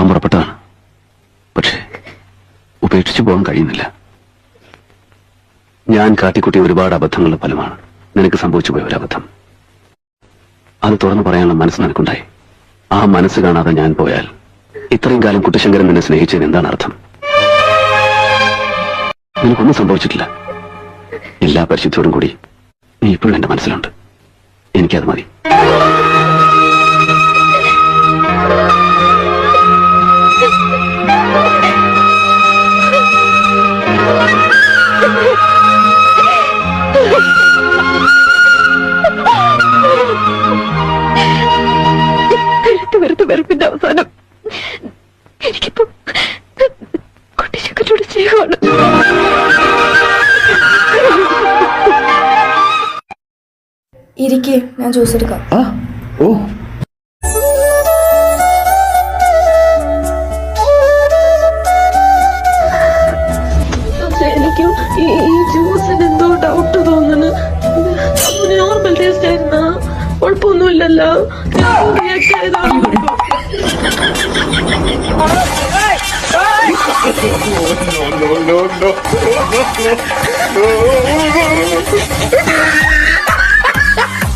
പോകാൻ പുറപ്പെട്ടതാണ്. പക്ഷേ ഉപേക്ഷിച്ചു പോകാൻ കഴിയുന്നില്ല. ഞാൻ കാട്ടിക്കുട്ടിയ ഒരുപാട് അബദ്ധങ്ങളുടെ ഫലമാണ് നിനക്ക് സംഭവിച്ചു പോയ ഒരു അബദ്ധം അത് തുറന്നു പറയാനുള്ള മനസ്സ് നിനക്കുണ്ടായി. ആ മനസ്സ് കാണാതെ ഞാൻ പോയാൽ ഇത്രയും കാലം കുട്ടിശങ്കരൻ നിന്നെ സ്നേഹിച്ചതിന് എന്താണ് അർത്ഥം? നിനക്കൊന്നും സംഭവിച്ചിട്ടില്ല. എല്ലാ പരിശുദ്ധിയോടും കൂടി നീ ഇപ്പോഴും എന്റെ മനസ്സിലുണ്ട്. എനിക്കത് മതി. വെറുപ്പിന്റെ അവസാനം എനിക്കിപ്പോ കുട്ടിച്ചക്കറ്റോട് സ്നേഹമാണ്. ഇരിക്കേ ഞാൻ ജ്യൂസ് എടുക്കാം. ആ ഓ. എനിക്കും ഈ ജ്യൂസിന് എന്തോ ഡൗട്ട് തോന്നുന്നു. നോർമൽ ടേസ്റ്റ് ആയിരുന്ന. കുഴപ്പമൊന്നുമില്ലല്ലോ റിയാക്ട്